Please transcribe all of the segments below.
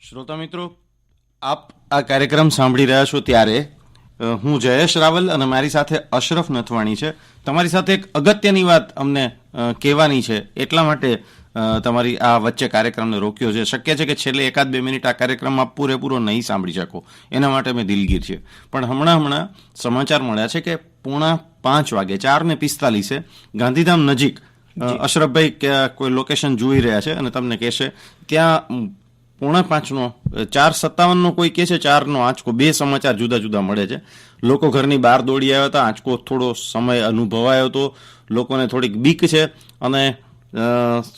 શ્રોતા મિત્રો આપ આ કાર્યક્રમ સાંભળી રહ્યા છો ત્યારે હું જયેશ રાવલ અને મારી સાથે અશરફ નથવાણી છે. તમારી સાથે એક અગત્યની વાત અમને કહેવાની છે. એટલા માટે તમારી આ વચ્ચે કાર્યક્રમને રોક્યો છે. શક્ય છે કે છેલ્લે એકાદ બે મિનિટ આ કાર્યક્રમમાં પૂરેપૂરો નહીં સાંભળી શકો. એના માટે મેં દિલગીર છે. પણ હમણાં હમણાં સમાચાર મળ્યા છે કે પૂણા પાંચ વાગે ચાર ને પિસ્તાલીસે ગાંધીધામ નજીક અશરફભાઈ કોઈ લોકેશન જોઈ રહ્યા છે અને તમને કહેશે ત્યાં પોણા પાંચનો ચાર સત્તાવનનો કોઈ કહે છે, ચારનો આંચકો, બે સમાચાર જુદા જુદા મળે છે. લોકો ઘરની બહાર દોડી આવ્યા હતા, આંચકો થોડો સમય અનુભવાયો હતો, લોકોને થોડીક બીક છે અને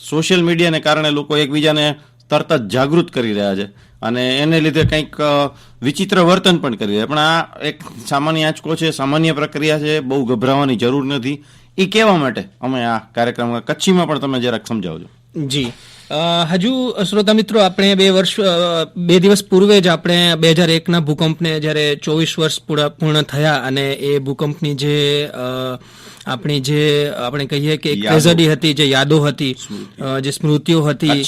સોશિયલ મીડિયાને કારણે લોકો એકબીજાને તરત જ જાગૃત કરી રહ્યા છે અને એને લીધે કંઈક વિચિત્ર વર્તન પણ કરી રહ્યા પણ આ એક સામાન્ય આંચકો છે, સામાન્ય પ્રક્રિયા છે, બહુ ગભરાવાની જરૂર નથી. એ કહેવા માટે અમે આ કાર્યક્રમમાં કચ્છીમાં પણ તમે જરાક સમજાવજો. જી. હજુ શ્રોતા મિત્રો આપણે બે વર્ષ બે દિવસ પૂર્વે જ આપણે બે હજાર એકના ભૂકંપને જ્યારે ચોવીસ વર્ષ પૂર્ણ થયા અને એ ભૂકંપની જે આપણી જે આપણે કહીએ કે. ટ્રેઝડી હતી જે યાદો હતી જે સ્મૃતિઓ હતી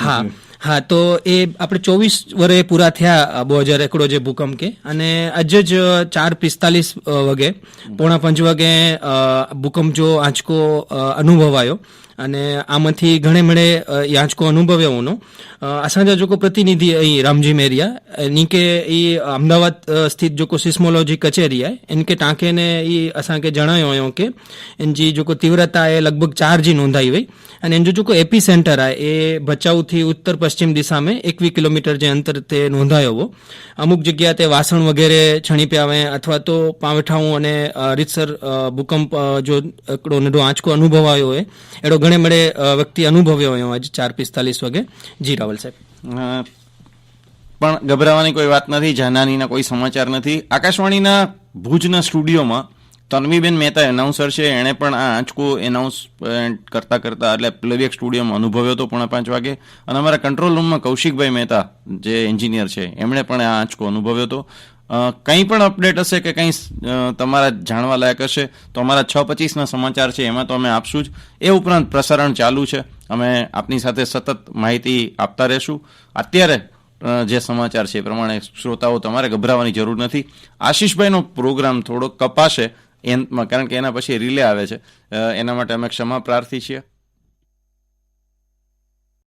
હા હા તો એ આપણે ચોવીસ વર્ષે પૂરા થયા બે હજાર એકડો જે ભૂકંપ કે. અને આજે જ ચાર પિસ્તાલીસ વાગે પોણા પાંચ વાગે ભૂકંપ જો આંચકો અનુભવાયો. અને આમાંથી ઘણે મળે યાચકો અનુભવ્યાઓનો અસાંજા જોકો પ્રતિનિધિ અહીં રામજી મેરિયા એનીકે એ અમદાવાદ સ્થિત જોકો સિસ્મોલોજી કચેરી આય એનકે ટાંકેને એ અસાંકે જણાયો હોય કે એનજી જોકો તીવ્રતા એ લગભગ ચાર જી નોંધાઈ વઈ, અને એનજો જોકો એપી સેન્ટર આય, એ ભચાઉથી ઉત્તર પશ્ચિમ દિશામાં એકવી કિલોમીટર જે અંતર તે નોંધાયો અમુક જગ્યા તે વાસણ વગેરે છણી પ્યાવે, અથવા તો પાંવઠાઉં અને રીતસર ભૂકંપ જો એકડો નડો આંચકો અનુભવાયો હોય, એડો ઘણે ઘણે મળે વ્યક્તિ અનુભવ્યો હોય આજે ચાર પિસ્તાલીસ વાગે. જી, રાવલ સાહેબ. પણ ગભરાવાની કોઈ વાત નથી જાનાનીના કોઈ સમાચાર નથી. આકાશવાણીના ભુજના સ્ટુડિયોમાં તન્વીબેન મહેતા એનાઉન્સર છે. એણે પણ આ આંચકો એનાઉન્સ કરતા કરતા, એટલે પ્લેબેક સ્ટુડિયોમાં અનુભવ્યો હતો પોણા પાંચ વાગે. અને અમારા કંટ્રોલ રૂમમાં કૌશિકભાઈ મહેતા, જે એન્જિનિયર છે, એમણે પણ આ આંચકો અનુભવ્યો હતો. કંઈ પણ અપડેટ હશે કે કંઈ તમારા જાણવા લાયક હશે, તો અમારા છ પચીસના સમાચાર છે, એમાં તો અમે આપશું જ. એ ઉપરાંત પ્રસારણ ચાલુ છે. અમે આપની સાથે સતત માહિતી આપતા રહેશું. અત્યારે જે સમાચાર છે એ પ્રમાણે શ્રોતાઓ તમારે ગભરાવાની જરૂર નથી. આશીષભાઈનો પ્રોગ્રામ થોડો કપાશે, એમાં, કારણ કે એના પછી રિલે આવે છે. એના માટે અમે ક્ષમા પ્રાર્થી છીએ.